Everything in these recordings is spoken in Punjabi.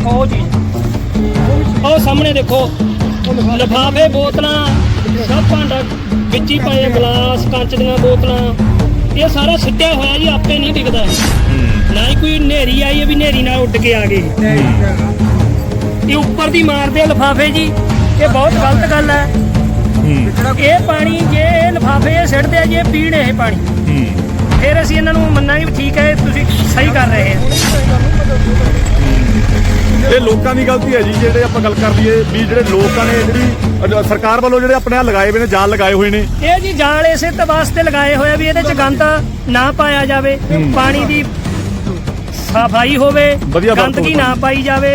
ਦੇਖੋ ਉਹ ਸਾਹਮਣੇ ਦੇਖੋ ਲਿਫਾਫੇ ਬੋਤਲਾਂ ਸਭ ਭਾਂਡਾ ਵਿੱਚ ਹੀ ਪਏ ਗਲਾਸ ਕੱਚ ਦੀਆਂ ਬੋਤਲਾਂ। ਇਹ ਸਾਰਾ ਸਿੱਟਿਆ ਹੋਇਆ ਜੀ ਆਪੇ ਨਹੀਂ ਦਿਖਦਾ। ਨਾ ਹੀ ਕੋਈ ਨੇਰੀ ਆਈ ਵੀ ਨੇਰੀ ਨਾਲ ਉੱਡ ਕੇ ਆ ਗਏ। ਇਹ ਉੱਪਰ ਦੀ ਮਾਰਦੇ ਆ ਲਿਫਾਫੇ ਜੀ ਇਹ ਬਹੁਤ ਗਲਤ ਗੱਲ ਹੈ। ਇਹ ਪਾਣੀ ਜੇ ਲਿਫਾਫੇ ਇਹ ਸਿੱਟਦੇ ਆ ਜੀ ਪੀਣ ਇਹ ਪਾਣੀ। ਫਿਰ ਅਸੀਂ ਇਹਨਾਂ ਨੂੰ ਮੰਨਾਂਗੇ ਵੀ ਠੀਕ ਹੈ ਤੁਸੀਂ ਸਹੀ ਕਰ ਰਹੇ ਆ ਇਹ ਲੋਕਾਂ ਦੀ ਗਲਤੀ ਹੈ ਜੀ ਜਿਹੜੇ ਆਪਾਂ ਗੱਲ ਕਰ ਲਈਏ ਵੀ ਜਿਹੜੇ ਲੋਕਾਂ ਨੇ ਜਿਹੜੀ ਸਰਕਾਰ ਵੱਲੋਂ ਜਿਹੜੇ ਆਪਣੇ ਲਗਾਏ ਹੋਏ ਨੇ ਜਾਲ ਲਗਾਏ ਹੋਏ ਨੇ। ਇਹ ਜੀ ਜਾਲ ਇਸੇ ਤਾਂ ਵਾਸਤੇ ਲਗਾਏ ਹੋਏ ਆ ਵੀ ਇਹਦੇ ਚ ਗੰਦ ਨਾ ਪਾਇਆ ਜਾਵੇ ਪਾਣੀ ਦੀ ਸਫ਼ਾਈ ਹੋਵੇ ਗੰਦਗੀ ਨਾ ਪਾਈ ਜਾਵੇ।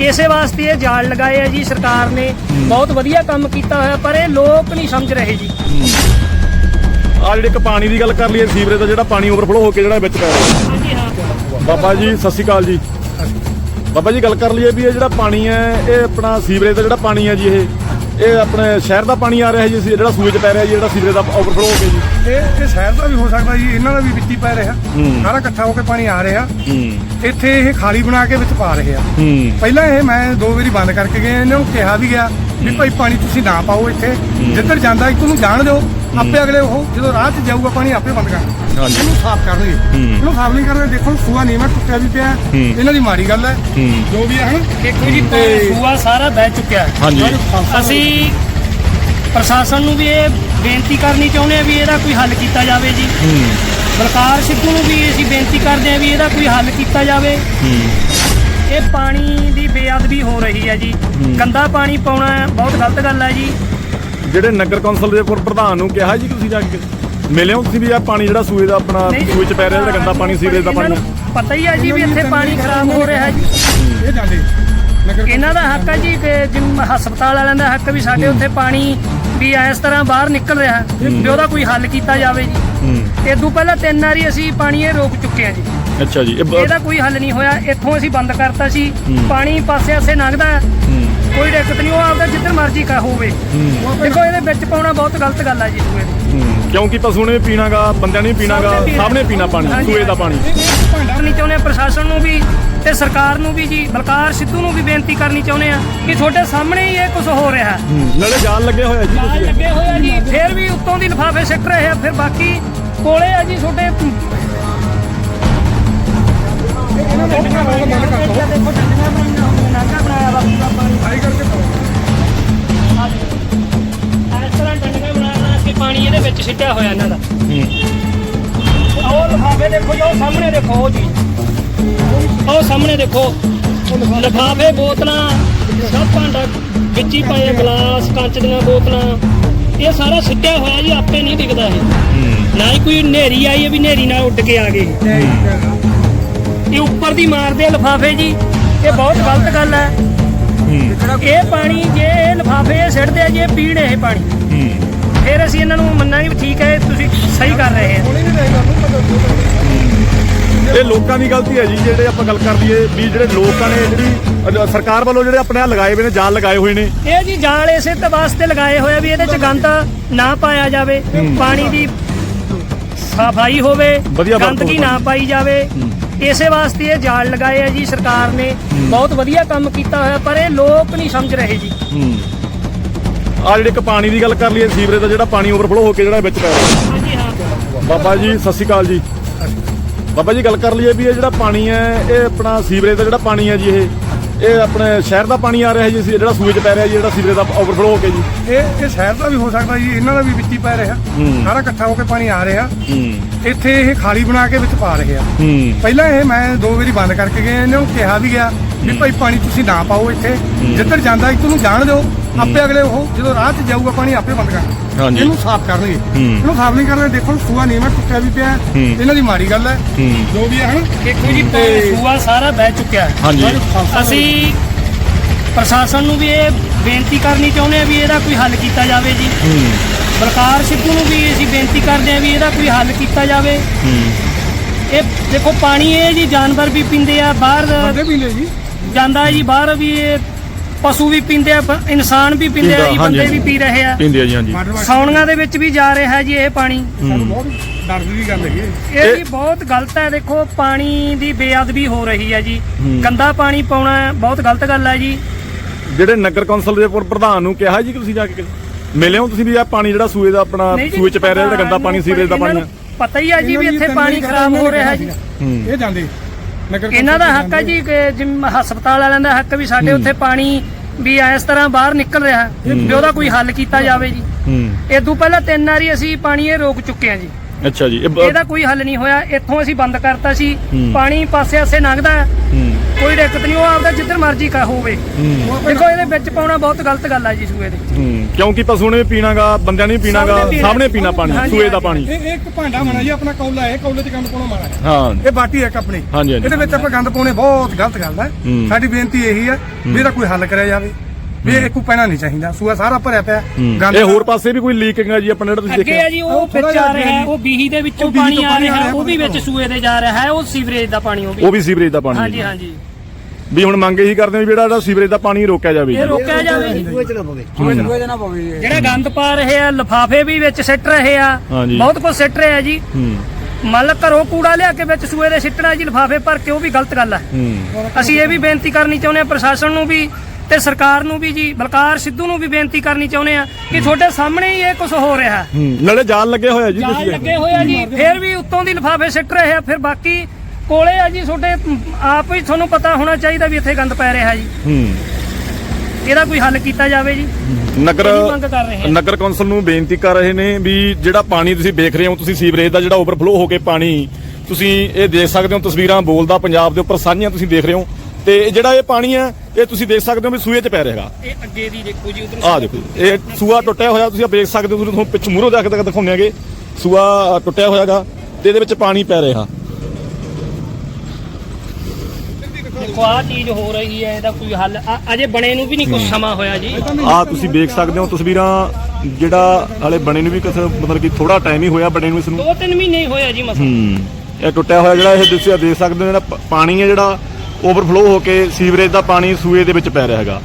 ਇਸੇ ਵਾਸਤੇ ਇਹ ਜਾਲ ਲਗਾਏ ਆ ਜੀ ਸਰਕਾਰ ਨੇ। ਬਹੁਤ ਵਧੀਆ ਕੰਮ ਕੀਤਾ ਹੋਇਆ ਪਰ ਇਹ ਲੋਕ ਨਹੀਂ ਸਮਝ ਰਹੇ ਜੀ। ਆ ਜਿਹੜੇ ਇੱਕ ਪਾਣੀ ਦੀ ਗੱਲ ਕਰ ਲਈਏ ਸੀਵਰੇਜ ਦਾ ਜਿਹੜਾ ਪਾਣੀ ਓਵਰਫਲੋ ਹੋ ਕੇ ਜਿਹੜਾ ਵਿੱਚ ਪੈ ਰਿਹਾ। ਹਾਂਜੀ ਹਾਂ ਬਾਬਾ ਜੀ ਸਤਿ ਸ਼੍ਰੀ ਅਕਾਲ ਜੀ। ਬਾਬਾ ਜੀ ਗੱਲ ਕਰ ਲਈਏ ਵੀ ਇਹ ਜਿਹੜਾ ਪਾਣੀ ਹੈ ਇਹ ਆਪਣਾ ਸੀਵਰੇਜ ਦਾ ਜਿਹੜਾ ਪਾਣੀ ਹੈ ਜੀ ਇਹ ਇਹ ਆਪਣੇ ਸ਼ਹਿਰ ਦਾ ਪਾਣੀ ਆ ਰਿਹਾ ਜੀ ਜਿਹੜਾ ਸੂਏ 'ਚ ਪੈ ਰਿਹਾ ਜੀ ਜਿਹੜਾ ਸੀਵਰੇਜ ਦਾ ਓਵਰਫਲੋ ਹੋ ਕੇ ਜੀ। ਇਹ ਇਹ ਸ਼ਹਿਰ ਦਾ ਵੀ ਹੋ ਸਕਦਾ ਜੀ ਇਹਨਾਂ ਦਾ ਵੀ ਵਿੱਚ ਹੀ ਪੈ ਰਿਹਾ। ਸਾਰਾ ਇਕੱਠਾ ਹੋ ਕੇ ਪਾਣੀ ਆ ਰਿਹਾ। ਇੱਥੇ ਇਹ ਖਾਲੀ ਬਣਾ ਕੇ ਵਿੱਚ ਪਾ ਰਹੇ ਆ। ਪਹਿਲਾਂ ਇਹ ਮੈਂ ਦੋ ਵਾਰੀ ਬੰਦ ਕਰਕੇ ਗਏ ਇਹਨਾਂ ਨੂੰ ਕਿਹਾ ਵੀ ਗਿਆ ਵੀ ਭਾਈ ਪਾਣੀ ਤੁਸੀਂ ਨਾ ਪਾਓ ਇੱਥੇ। ਜਿੱਧਰ ਜਾਂਦਾ ਇੱਕ ਨੂੰ ਜਾਣ ਦਿਓ। ਆਪੇ ਅਗਲੇ ਉਹ ਜਦੋਂ ਰਾਹ 'ਚ ਜਾਊਗਾ ਪਾਣੀ ਆਪੇ ਬੰਦ ਕਰ ਹਾਂਜੀ। ਇਹਨੂੰ ਸਾਫ਼ ਕਰਨਗੇ ਇਹਨੂੰ ਸਾਫ਼ ਨਹੀਂ ਕਰਨਗੇ ਦੇਖੋ ਸੂਆ ਨੀਵਾਂ ਟੁੱਟਿਆ ਵੀ ਪਿਆ। ਹੂੰ। ਇਹਨਾਂ ਦੀ ਮਾੜੀ ਗੱਲ ਹੈ। ਹੂੰ। ਜੋ ਵੀ ਹੈ ਹਨ ਦੇਖੋ ਜੀ ਤੇ- ਸੂਆ ਸਾਰਾ ਬਹਿ ਚੁੱਕਿਆ ਹੈ। ਹਾਂਜੀ। ਅਸੀਂ ਪ੍ਰਸ਼ਾਸਨ ਨੂੰ ਵੀ ਇਹ ਬੇਨਤੀ ਕਰਨੀ ਚਾਹੁੰਦੇ ਆ ਵੀ ਇਹਦਾ ਕੋਈ ਹੱਲ ਕੀਤਾ ਜਾਵੇ ਜੀ। ਹੂੰ। ਬਲਕਾਰ ਸਿੱਧੂ ਨੂੰ ਵੀ ਅਸੀਂ ਬੇਨਤੀ ਕਰਦੇ ਆ ਵੀ ਇਹਦਾ ਕੋਈ ਹੱਲ ਕੀਤਾ ਜਾਵੇ। ਹੂੰ। ਇਹ ਪਾਣੀ ਦੀ ਬੇਅਦਬੀ ਹੋ ਰਹੀ ਹੈ ਜੀ। ਗੰਦਾ ਪਾਣੀ ਪਾਉਣਾ ਬਹੁਤ ਗਲਤ ਗੱਲ ਹੈ ਜੀ। ਜਿਹੜੇ ਨਗਰ ਕੌਂਸਲ ਦੇ ਪੁਰ- ਪ੍ਰਧਾਨ ਨੂੰ ਕਿਹਾ ਜੀ ਤੁਸੀਂ ਜਾ ਕੇ ਮਿਲੇ ਹੋ ਤੁਸੀਂ ਵੀ ਆ ਪਾਣੀ ਜਿਹੜਾ ਸੂਏ ਦਾ ਆਪਣਾ ਨਹੀਂ ਸੂਏ 'ਚ ਪੈ ਰਿਹਾ ਜਿਹੜਾ ਗੰਦਾ ਪਾਣੀ ਸੀਵਰੇਜ ਦਾ ਇਹਨਾਂ ਪਾਣੀ ਨੂੰ ਪਤਾ ਹੀ ਹੈ ਜੀ ਵੀ ਇੱਥੇ ਪਾਣੀ ਖਰਾਬ ਹੋ ਰਿਹਾ ਹੈ ਜੀ। ਇਹ ਜਾਂਦੇ। ਨਗਰ ਇਹਨਾਂ ਦਾ ਹੱਕ ਹੈ ਜੀ ਕਿ ਜਿਮ ਹਸਪਤਾਲ ਵਾਲਿਆਂ ਦਾ ਹੱਕ ਵੀ ਸਾਡੇ ਉੱਥੇ ਪਾਣੀ ਵੀ ਇਸ ਤਰ੍ਹਾਂ ਬਾਹਰ ਨਿਕਲ ਰਿਹਾ ਹੈ, ਵੀ ਉਹਦਾ ਕੋਈ ਹੱਲ ਕੀਤਾ ਜਾਵੇ ਜੀ। ਹੂੰ। ਇਦੋਂ ਪਹਿਲਾਂ ਤਿੰਨ ਵਾਰੀ ਅਸੀਂ ਪਾਣੀ ਇਹ ਰੋਕ ਚੁੱਕੇ ਹਾਂ ਜੀ। ਅੱਛਾ ਜੀ ਇਹ ਬ- ਇਹਦਾ ਕੋਈ ਹੱਲ ਨਹੀਂ ਹੋਇਆ ਇੱਥੋਂ ਅਸੀਂ ਬੰਦ ਕਰਤਾ ਸੀ। ਪਾਣੀ ਪਾਸੇ ਆਸੇ ਲੰਘਦਾ ਹੈ, ਹੂੰ। ਕੋਈ ਦਿੱਕਤ ਨਹੀਂ ਉਹ ਆਪਦਾ ਜਿੱਧਰ ਮਰਜ਼ੀ ਕਾ ਹੋਵੇ। ਦੇਖੋ ਇਹਦੇ ਵਿੱਚ ਪਾਉਣਾ ਬਹੁਤ ਗਲਤ ਗੱਲ ਹੈ ਜੀ ਸੂਏ ਦੀ। ਕਿਉਂਕਿ ਪਸ਼ੂ ਨੇ ਵੀ ਪੀਣਾਗਾ ਬੰਦਿਆਂ ਨੇ ਵੀ ਪੀਣਾਗਾ ਸਭ ਨੇ ਪੀਣਾ। ਸਭ ਨੇ ਪੀਣਾ ਪਾਣੀ ਹਾਂਜੀ। ਸੂਏ ਦਾ ਪਾਣੀ। ਕਰਨੀ ਚਾਹੁੰਦੇ ਹਾਂ ਪ੍ਰਸ਼ਾਸਨ ਨੂੰ ਵੀ ਤੇ ਸਰਕਾਰ ਨੂੰ ਵੀ ਜੀ ਬਲਕਾਰ ਸਿੱਧੂ ਨੂੰ ਵੀ ਬੇਨਤੀ ਕਰਨੀ ਚਾਹੁੰਦੇ ਆ ਕਿ ਤੁਹਾਡੇ ਸਾਹਮਣੇ ਹੀ ਇਹ ਕੁਝ ਹੋ ਰਿਹਾ ਹੈ। ਹੂੰ। ਨਾਲੇ ਜਾਲ ਲੱਗੇ ਹੋਇਆ ਜੀ ਜਾਲ ਤੁਸੀਂ। ਲੱਗੇ ਹੋਏ ਆ ਜੀ। ਫਿਰ ਵੀ ਉੱਤੋਂ ਦੀ ਲਿਫਾਫੇ ਸਿੱਟ ਰਹੇ ਆ। ਫਿਰ ਬਾਕੀ ਕੋਲੇ ਆ ਜੀ ਤੁਹਾਡੇ। ਸਾਈ ਕਰਕੇ ਪਾਓ। ਇਸ ਤਰ੍ਹਾਂ ਡੰਡੀਆਂ ਬਣਾ ਬਣਾ ਕੇ ਪਾਣੀ ਇਹਦੇ ਵਿੱਚ ਸਿੱਟਿਆ ਹੋਇਆ ਇਹਨਾਂ ਦਾ। ਹੂੰ। ਉਹ ਲਿਫਾਫੇ ਦੇਖੋ ਜੀ ਉਹ ਸਾਹਮਣੇ ਦੇਖੋ ਉਹ ਜੀ। ਉਹ ਸਾਹਮਣੇ ਦੇਖੋ। ਲਿਫਾਫੇ ਬੋਤਲਾਂ ਸਭ ਭਾਂਡਾ ਵਿੱਚ ਹੀ ਪਏ ਆ, ਗਲਾਸ ਕੱਚ ਦੀਆਂ ਬੋਤਲਾਂ। ਇਹ ਸਾਰਾ ਸਿੱਟਿਆ ਹੋਇਆ ਜੀ ਆਪੇ ਨਹੀਂ ਦਿਖਦਾ ਇਹ। ਨਾ ਹੀ ਕੋਈ ਨੇਰੀ ਆਈ ਹੈ ਵੀ ਨੇਰੀ ਨਾਲ ਉੱਡ ਕੇ ਆ ਗਏ ਇਹ ਉੱਪਰ ਦੀ ਮਾਰਦੇ ਆ ਲਿਫਾਫੇ ਜੀ। ਇਹ ਬਹੁਤ ਗਲਤ ਗੱਲ ਹੈ। ਇਹ ਪਾਣੀ ਜੇ ਲਿਫਾਫੇ ਸਿੱਟਦੇ ਆ ਜੀ ਪੀਣ ਇਹ ਪਾਣੀ। ਫਿਰ ਅਸੀਂ ਇਹਨਾਂ ਨੂੰ ਮੰਨਾਂਗੇ ਵੀ ਠੀਕ ਹੈ ਤੁਸੀਂ ਸਹੀ ਕਰ ਰਹੇ ਆ ਇਹ ਲੋਕਾਂ ਦੀ ਗਲਤੀ ਹੈ ਜੀ ਜਿਹੜੇ ਆਪਾਂ ਗੱਲ ਕਰ ਲਈਏ ਵੀ ਜਿਹੜੇ ਲੋਕਾਂ ਨੇ ਜਿਹੜੀ ਸਰਕਾਰ ਵੱਲੋਂ ਜਿਹੜੇ ਆਪਣੇ ਲਗਾਏ ਹੋਏ ਨੇ ਜਾਲ ਲਗਾਏ ਹੋਏ ਨੇ। ਇਹ ਜੀ ਜਾਲ ਇਸੇ ਤਾਂ ਵਾਸਤੇ ਲਗਾਏ ਹੋਏ ਆ ਵੀ ਇਹਦੇ ਚ ਗੰਦ ਨਾ ਪਾਇਆ ਜਾਵੇ ਪਾਣੀ ਦੀ ਸਫ਼ਾਈ ਹੋਵੇ ਗੰਦਗੀ ਨਾ ਪਾਈ ਜਾਵੇ। ਇਸੇ ਵਾਸਤੇ ਇਹ ਜਾਲ ਲਗਾਏ ਆ ਜੀ ਸਰਕਾਰ ਨੇ। ਬਹੁਤ ਵਧੀਆ ਕੰਮ ਕੀਤਾ ਹੋਇਆ ਪਰ ਇਹ ਲੋਕ ਨਹੀਂ ਸਮਝ ਰਹੇ ਜੀ। ਹੂੰ। ਆ ਜਿਹੜੇ ਇੱਕ ਪਾਣੀ ਦੀ ਗੱਲ ਕਰ ਲਈਏ ਸੀਵਰੇਜ ਦਾ ਜਿਹੜਾ ਪਾਣੀ ਓਵਰਫਲੋ ਹੋ ਕੇ ਜਿਹੜਾ ਵਿੱਚ ਪੈ ਰਿਹਾ। ਹਾਂਜੀ ਹਾਂ। ਬਾਬਾ ਜੀ ਸਤਿ ਸ਼੍ਰੀ ਅਕਾਲ ਜੀ। ਬਾਬਾ ਜੀ ਗੱਲ ਕਰ ਲਈਏ ਵੀ ਇਹ ਜਿਹੜਾ ਪਾਣੀ ਹੈ ਇਹ ਆਪਣਾ ਸੀਵਰੇਜ ਦਾ ਜਿਹੜਾ ਪਾਣੀ ਹੈ ਜੀ ਇਹ। ਇਹ ਆਪਣੇ ਸ਼ਹਿਰ ਦਾ ਪਾਣੀ ਆ ਰਿਹਾ ਜੀ ਜਿਹੜਾ ਸੂਏ 'ਚ ਪੈ ਰਿਹਾ ਜੀ ਜਿਹੜਾ ਸੀਵਰੇਜ ਦਾ ਓਵਰਫਲੋ ਹੋ ਕੇ ਜੀ। ਇਹ ਇਹ ਸ਼ਹਿਰ ਦਾ ਵੀ ਹੋ ਸਕਦਾ ਜੀ ਇਹਨਾਂ ਦਾ ਵੀ ਵਿੱਚ ਹੀ ਪੈ ਰਿਹਾ। ਸਾਰਾ ਇਕੱਠਾ ਹੋ ਕੇ ਪਾਣੀ ਆ ਰਿਹਾ। ਇੱਥੇ ਇਹ ਖਾਲੀ ਬਣਾ ਕੇ ਵਿੱਚ ਪਾ ਰਹੇ ਆ। ਪਹਿਲਾਂ ਇਹ ਮੈਂ ਦੋ ਵਾਰੀ ਬੰਦ ਕਰਕੇ ਗਏ ਇਹਨਾਂ ਨੂੰ ਕਿਹਾ ਵੀ ਗਿਆ ਵੀ ਭਾਈ ਪਾਣੀ ਤੁਸੀਂ ਨਾ ਪਾਓ ਇੱਥੇ। ਜਿੱਧਰ ਜਾਂਦਾ ਇੱਕ ਨੂੰ ਜਾਣ ਦਿਓ ਆਪੇ ਅਗਲੇ ਉਹ ਜਦੋਂ ਰਾਹ 'ਚ ਜਾਊਗਾ ਪਾਣੀ ਆਪੇ ਬੰਦ ਕਰ ਹਾਂਜੀ। ਇਹਨੂੰ ਸਾਫ਼ ਕਰਨਗੇ। ਹੂੰ। ਇਹਨੂੰ ਸਾਫ਼ ਨਹੀਂ ਕਰਨਗੇ ਦੇਖੋ ਸੂਆ ਨੀਵਾਂ ਟੁੱਟਿਆ ਵੀ ਪਿਆ। ਹੂੰ। ਇਹਨਾਂ ਦੀ ਮਾੜੀ ਗੱਲ ਹੈ। ਹੂੰ। ਜੋ ਵੀ ਹੈ ਹਨ ਦੇਖੋ ਜੀ ਤੇ- ਸੂਆ ਸਾਰਾ ਬਹਿ ਚੁੱਕਿਆ ਹੈ। ਹਾਂਜੀ। ਅਸੀਂ ਪ੍ਰਸ਼ਾਸਨ ਨੂੰ ਵੀ ਇਹ ਬੇਨਤੀ ਕਰਨੀ ਚਾਹੁੰਦੇ ਆ ਵੀ ਇਹਦਾ ਕੋਈ ਹੱਲ ਕੀਤਾ ਜਾਵੇ ਜੀ। ਹੂੰ। ਬਲਕਾਰ ਸਿੱਧੂ ਨੂੰ ਵੀ ਅਸੀਂ ਬੇਨਤੀ ਕਰਦੇ ਆ ਵੀ ਇਹਦਾ ਕੋਈ ਹੱਲ ਕੀਤਾ ਜਾਵੇ। ਇਹ ਦੇਖੋ ਪਾਣੀ ਇਹ ਜੀ ਜਾਨਵਰ ਵੀ ਪੀਂਦੇ ਆ ਬਾਹਰ ਬੰਦੇ ਵੀ ਲੈ ਜੀ। ਜਾਂਦਾ ਹੈ ਜੀ ਬਾਹਰ ਵੀ ਇਹ ਪਸ਼ੂ ਵੀ ਪੀਂਦੇ ਆ ਬ- ਇਨਸਾਨ ਵੀ ਪੀਂਦੇ ਆ ਜੀ ਪੀਂਦਾ, ਬੰਦੇ। ਵੀ ਪੀ ਰਹੇ ਆ। ਪੀਂਦੇ ਆ ਜੀ ਹਾਂਜੀ। ਸੌਣੀਆਂ ਦੇ ਵਿੱਚ ਵੀ ਜਾ ਰਿਹਾ ਜੀ ਇਹ ਪਾਣੀ। ਹੂੰ। ਦਰਦ ਦੀ ਗੱਲ ਹੈਗੀ ਹੈ। ਇਹ ਜੀ ਬਹੁਤ ਗਲਤ ਹੈ ਦੇਖੋ ਪਾਣੀ ਦੀ ਬੇਅਦਬੀ ਹੋ ਰਹੀ ਹੈ ਜੀ। ਗੰਦਾ ਪਾਣੀ ਪਾਉਣਾ ਬਹੁਤ ਗਲਤ ਗੱਲ ਹੈ ਜੀ। ਜਿਹੜੇ ਨਗਰ ਕੌਂਸਲ ਦੇ ਪ੍ਰ- ਪ੍ਰਧਾਨ ਨੂੰ ਕਿਹਾ ਜੀ ਕਿ ਤੁਸੀਂ ਜਾ ਕੇ ਮਿਲੇ ਹੋ ਤੁਸੀਂ ਵੀ ਆ ਪਾਣੀ ਜਿਹੜਾ ਸੂਏ ਦਾ ਆਪਣਾ ਨਹੀਂ ਜੀ, ਸੂਏ ਚ ਪੈ ਰਿਹਾ ਜਿਹੜਾ ਗੰਦਾ ਪਾਣੀ ਸੀਵਰੇਜ ਦਾ ਇਹਨਾਂ ਪਾਣੀ ਨੂੰ ਆ ਪਤਾ ਹੀ ਹੈ ਜੀ ਵੀ ਇਹਨਾਂ ਇੱਥੇ ਪਾਣੀ ਖਰਾਬ ਹੋ ਰਿਹਾ ਹੈ ਜੀ। ਇਹ ਜਾਂਦੇ। ਇਹਨਾਂ ਦਾ ਹੱਕ ਹੈ ਜੀ ਕਿ ਜਿਮ ਹਸਪਤਾਲ ਵਾਲਿਆਂ ਦਾ ਹੱਕ ਵੀ ਸਾਡੇ ਉੱਥੇ ਪਾਣੀ ਵੀ ਇਸ ਤਰ੍ਹਾਂ ਬਾਹਰ ਨਿਕਲ ਰਿਹਾ ਵੀ ਉਹਦਾ ਕੋਈ ਹੱਲ ਕੀਤਾ ਜਾਵੇ ਜੀ। ਇਹ ਤੋਂ ਪਹਿਲਾਂ ਤਿੰਨ ਵਾਰੀ ਅਸੀਂ ਪਾਣੀ ਇਹ ਰੋਕ ਚੁੱਕੇ ਹਾਂ ਜੀ। ਅੱਛਾ ਜੀ। ਇਹਦਾ ਕੋਈ ਹੱਲ ਨਹੀਂ ਹੋਇਆ। ਇੱਥੋਂ ਅਸੀਂ ਬੰਦ ਕਰਤਾ ਸੀ। ਪਾਣੀ ਪਾਸੇ ਆਸੇ ਲੰਘਦਾ ਕੋਈ ਦਿੱਕਤ ਨਹੀਂ ਉਹ ਆਪਦਾ ਜਿੱਧਰ ਮਰਜ਼ੀ ਕਾ ਹੋਵੇ। ਦੇਖੋ ਇਹਦੇ ਵਿੱਚ ਪਾਉਣਾ ਬਹੁਤ ਗਲਤ ਗੱਲ ਹੈ ਜੀ ਸੂਏ ਦੇ। ਕਿਉਂਕਿ ਪਸ਼ੂ ਨੇ ਵੀ ਪੀਣਾਗਾ ਬੰਦਿਆਂ ਨੇ ਵੀ ਪੀਣਾਗਾ। ਸਾਹਮਣੇ ਪੀਣਾ। ਪਾਣੀ ਸੂਏ ਦਾ। ਪਾਣੀ। ਇਹ ਇੱਕ ਭਾਂਡਾ ਬਣਾ ਜੀ ਆਪਣਾ ਕੌਲਾ ਹੈ ਕੌਲੇ 'ਚ ਗੰਦ ਪਾਉਣਾ ਮਾਰਾ ਹੈ। ਇਹ ਬਾਟੀ ਹੈ ਇੱਕ ਆਪਣੀ। ਇਹਦੇ ਵਿੱਚ ਆਪਾਂ ਗੰਦ ਪਾਉਣੇ ਬਹੁਤ ਗਲਤ ਗੱਲ ਹੂੰ। ਸਾਡੀ ਬੇਨਤੀ ਇਹੀ ਹੈ ਵੀ ਇਹਦਾ ਕੋਈ ਹੱਲ ਕਰਿਆ ਜਾਵੇ। ਵੀ ਇਹ ਕੋਈ ਪੈਣਾ ਨਹੀਂ ਚਾਹੀਦਾ ਸੂਆ ਸਾਰਾ ਭਰਿਆ ਪਿਆ ਹੂੰ। ਇਹ ਹੋਰ ਪਾਸੇ ਵੀ ਕੋਈ ਲੀਕਿੰਗ ਹੈ ਜੀ ਆਪਣਾ ਜਿਹੜਾ ਤੁਸੀਂ ਅੱਗੇ ਦੇਖਿਆ। ਜੀ ਉਹ ਵਿੱਚ ਆ ਰਿਹਾ ਹੈ ਉਹ ਬੀਹੀ ਦੇ ਵਿੱਚੋਂ ਉਹ ਬੀਹੀ ਪਾਣੀ ਤੋਂ ਆ ਪਾਣੀ ਰਿਹਾ ਆ ਹੈ ਰਿਹਾ, ਉਹ ਵੀ ਵਿੱਚ ਸੂਏ ਦੇ ਜਾ ਰਿਹਾ ਹੈ ਉਹ ਸੀਵਰੇਜ ਦਾ ਪਾਣੀ ਉਹ ਵੀ। ਉਹ ਵੀ ਸੀਵਰੇਜ ਦਾ ਪਾਣੀ ਹੈ ਹਾਂਜੀ ਜੀ। ਹਾਂਜੀ। ਵੀ ਹੁਣ ਮੰਗ ਇਹੀ ਕਰਦੇ ਵੀ ਜਿਹੜਾ ਜਿਹੜਾ ਸੀਵਰੇਜ ਦਾ ਪਾਣੀ ਰੋਕਿਆ ਜਾਵੇ ਇਹ ਰੋਕਿਆ ਜਾਵੇ। ਜੀ। ਹੂੰ। ਜਿਹੜਾ ਗੰਦ ਪਾ ਰਹੇ ਆ ਲਫਾਫੇ ਵੀ ਵਿੱਚ ਸਿੱਟ ਰਹੇ ਆ ਹਾਂਜੀ। ਬਹੁਤ ਕੁਝ ਸਿੱਟ ਰਹੇ ਆ ਜੀ। ਹੂੰ। ਮੰਨ ਲਓ ਘਰੋਂ ਕੂੜਾ ਲਿਆ ਕੇ ਵਿੱਚ ਸੂਏ ਦੇ ਸਿੱਟਣਾ ਜੀ ਲਫਾਫੇ ਭਰ ਕੇ ਉਹ ਵੀ ਗਲਤ ਗੱਲ ਹੈ ਹੂੰ। ਅਸੀਂ ਇਹ ਵੀ ਬੇਨਤੀ ਕਰਨੀ ਚਾਹੁੰਦੇ ਆ ਪ੍ਰਸ਼ਾਸਨ ਨੂੰ ਵੀ ਤੇ ਸਰਕਾਰ ਨੂੰ ਵੀ ਜੀ ਬਲਕਾਰ ਸਿੱਧੂ ਨੂੰ ਵੀ ਬੇਨਤੀ ਕਰਨੀ ਚਾਹੁੰਦੇ ਆ ਕਿ ਤੁਹਾਡੇ ਸਾਹਮਣੇ ਹੀ ਇਹ ਕੁਝ ਹੋ ਰਿਹਾ ਹੈ। ਨਾਲੇ ਜਾਲ ਲੱਗੇ ਹੋਇਆ ਜੀ ਜਾਲ ਤੁਸੀਂ ਲੱਗੇ ਹੋਏ ਆ ਜੀ ਫਿਰ ਵੀ ਉੱਤੋਂ ਦੀ ਲਫਾਫੇ ਸਿੱਟ ਰਹੇ ਆ ਫਿਰ ਬਾਕੀ ਕੋਲੇ ਆ ਜੀ ਤੁਹਾਡੇ ਆਪ ਹੀ ਤੁਹਾਨੂੰ ਪਤਾ ਹੋਣਾ ਚਾਹੀਦਾ ਵੀ ਇੱਥੇ ਗੰਦ ਪੈ ਰਿਹਾ ਜੀ। ਇਹਦਾ ਕੋਈ ਹੱਲ ਕੀਤਾ ਜਾਵੇ ਜੀ। ਨਗਰ। ਨਗਰ ਕੌਂਸਲ ਨੂੰ ਬੇਨਤੀ ਕਰ ਰਹੇ ਨੇ ਵੀ ਜਿਹੜਾ ਪਾਣੀ ਤੁਸੀਂ ਵੇਖ ਰਹੇ ਹੋ ਤੁਸੀਂ ਸੀਵਰੇਜ ਦਾ ਜਿਹੜਾ ਓਵਰਫਲੋ ਹੋ ਕੇ ਪਾਣੀ ਤੁਸੀਂ ਇਹ ਦੇਖ ਸਕਦੇ ਹੋ ਤਸਵੀਰਾਂ ਬੋਲਦਾ ਪੰਜਾਬ ਦੇ ਉੱਪਰ ਸਾਂਝੀਆਂ ਤੁਸੀਂ ਦੇਖ ਰਹੇ ਹੋ। ਤੇ ਜਿਹੜਾ ਇਹ ਪਾਣੀ ਹੈ ਇਹ ਤੁਸੀਂ ਦੇਖ ਸਕਦੇ ਹੋ ਵੀ ਸੂਏ 'ਚ ਪੈ ਰਿਹਾ। ਹੈਗਾ ਇਹ ਅੱਗੇ ਦੀ ਦੇਖੋ ਜੀ ਉਧਰ ਆਹ ਦੇਖੋ ਜੀ, ਇਹ ਸੂਆ ਟੁੱਟਿਆ ਹੋਇਆ ਤੁਸੀਂ ਆਹ ਦੇਖ ਸਕਦੇ ਹੋ ਤੁਹਾਨੂੰ ਪਿੱਛੇ ਮੂਹਰੋਂ ਜਾ ਕੇ ਤੱਕ ਦਿਖਾਉਂਦੇਗੇ ਸੂਆ ਟੁੱਟਿਆ ਹੋਇਆਗਾ ਤੇ ਇਹਦੇ ਵਿੱਚ ਪਾਣੀ ਪੈ ਰਿਹਾ। ਦੇਖੋ ਆ ਚੀਜ਼ ਹੋ ਰਹੀ ਹੈ ਇਹਦਾ ਕੋਈ ਹੱਲ ਅਜੇ ਬਣੇ ਨੂੰ ਵੀ ਨਹੀਂ ਕੁਝ ਸਮਾਂ ਹੋਇਆ ਜੀ। ਆਹ ਤੁਸੀਂ ਦੇਖ ਸਕਦੇ ਹੋ ਤਸਵੀਰਾਂ ਜਿਹੜਾ ਹਾਲੇ ਬਣੇ ਨੂੰ ਵੀ ਕਿਸੇ ਮਤਲਬ ਕਿ ਥੋੜਾ ਟਾਈਮ ਹੀ ਹੋਇਆ ਬਣੇ ਨੂੰ ਇਸ ਨੂੰ। ਦੋ ਤਿੰਨ ਮਹੀਨੇ ਹੀ ਹੋਇਆ ਜੀ ਮਸਾ ਹੂੰ। ਇਹ ਟੁੱਟਿਆ ਹੋਇਆ ਜਿਹੜਾ ਇਹ ਤੁਸੀਂ ਦੇਖ ਸਕਦੇ ਹੋ ਜਿਹੜਾ ਪ- ਪਾਣੀ ਹੈ ਜਿਹੜਾ ਓਵਰਫਲੋ ਹੋ ਕੇ ਸੀਵਰੇਜ ਦਾ ਪਾਣੀ ਸੂਏ ਦੇ ਵਿੱਚ ਪੈ ਰਿਹਾ ਹੈਗਾ।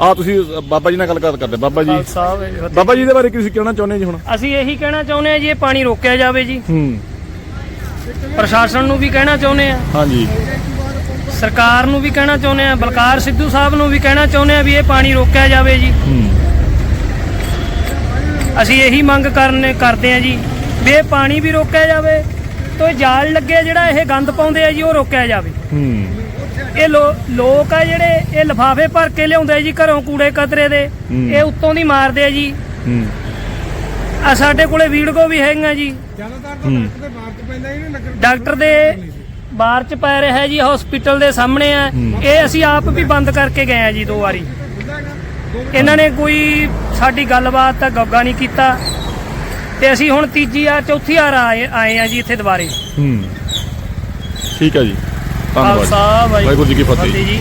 ਆ ਤੁਸੀਂ ਬਾਬਾ ਜੀ ਨਾਲ ਗੱਲ ਕਰ- ਕਰਦੇ ਬਾਬਾ ਜੀ। ਬਾਬਾ ਜੀ ਦੇ ਬਾਰੇ ਕੀ ਤੁਸੀਂ ਕਹਿਣਾ ਚਾਹੁੰਦੇ ਜੀ ਹੁਣ? ਅਸੀਂ ਇਹੀ ਕਹਿਣਾ ਚਾਹੁੰਦੇ ਆ ਜੀ ਇਹ ਪਾਣੀ ਰੋਕਿਆ ਜਾਵੇ ਜੀ। ਹੂੰ। ਪ੍ਰਸ਼ਾਸਨ ਨੂੰ ਵੀ ਕਹਿਣਾ ਚਾਹੁੰਦੇ ਆ ਹਾਂਜੀ। ਸਰਕਾਰ ਨੂੰ ਵੀ ਕਹਿਣਾ ਚਾਹੁੰਦੇ ਆ ਬਲਕਾਰ ਸਿੱਧੂ ਸਾਹਿਬ ਨੂੰ ਵੀ ਕਹਿਣਾ ਚਾਹੁੰਦੇ ਆ ਵੀ ਇਹ ਪਾਣੀ ਰੋਕਿਆ ਜਾਵੇ ਜੀ। ਹੂੰ। ਅਸੀਂ ਇਹੀ ਮੰਗ ਕਰਨੇ ਕਰਦੇ ਆ ਜੀ ਵੀ ਇਹ ਪਾਣੀ ਵੀ ਰੋਕਿਆ ਜਾਵੇ ਤੇ ਜਾਲ ਲੱਗੇ ਜਿਹੜਾ ਇਹ ਗੰਦ ਪਾਉਂਦੇ ਆ ਜੀ ਉਹ ਰੋਕਿਆ ਜਾਵੇ। ਹੂੰ। ਇਹ ਲੋ- ਲੋਕ ਆ ਜਿਹੜੇ ਇਹ ਲਫਾਫੇ ਭਰ ਕੇ ਲਿਆਉਂਦੇ ਆ ਜੀ ਘਰੋਂ ਕੂੜੇ ਕਤਰੇ ਦੇ। ਹੂੰ। ਇਹ ਉੱਤੋਂ ਦੀ ਮਾਰਦੇ ਆ ਜੀ। ਹੂੰ। ਆ ਸਾਡੇ ਕੋਲੇ ਵੀਡੀਓ ਵੀ ਹੈਗੀਆਂ ਜੀ। ਜ਼ਿਆਦਾਤਰ ਤਾਂ ਡਾਕਟਰ ਦੇ ਬਾਹਰ ਚ ਪੈਂਦਾ ਇਹਨੇ ਨਗਰ ਡਾਕਟਰ ਦੇ ਬਾਹਰ ਚ ਪੈ ਰਿਹਾ ਹੈ ਜੀ ਹਸਪੀਟਲ ਦੇ ਸਾਹਮਣੇ ਆ। ਇਹ ਅਸੀਂ ਆਪ ਵੀ ਬੰਦ ਕਰਕੇ ਗਏ ਆ ਜੀ ਦੋ ਵਾਰੀ। ਇਹਨਾਂ ਨੇ ਕੋਈ ਸਾਡੀ ਗੱਲਬਾਤ ਤਾਂ ਗੱਗਾ ਨਹੀਂ ਕੀਤਾ। ਤੇ ਅਸੀਂ ਹੁਣ ਤੀਜੀ ਆ ਚੌਥੀ ਵਾਰ ਆਏ ਆਏ ਆ ਜੀ ਇੱਥੇ ਦੁਬਾਰੇ। ਹੂੰ। ਠੀਕ ਹੈ ਜੀ। ਧੰਨਵਾਦ ਖਾਲਸਾ ਵਾਹਿਗੁਰੂ ਜੀ ਕੀ ਫਤਿਹ ਜੀ।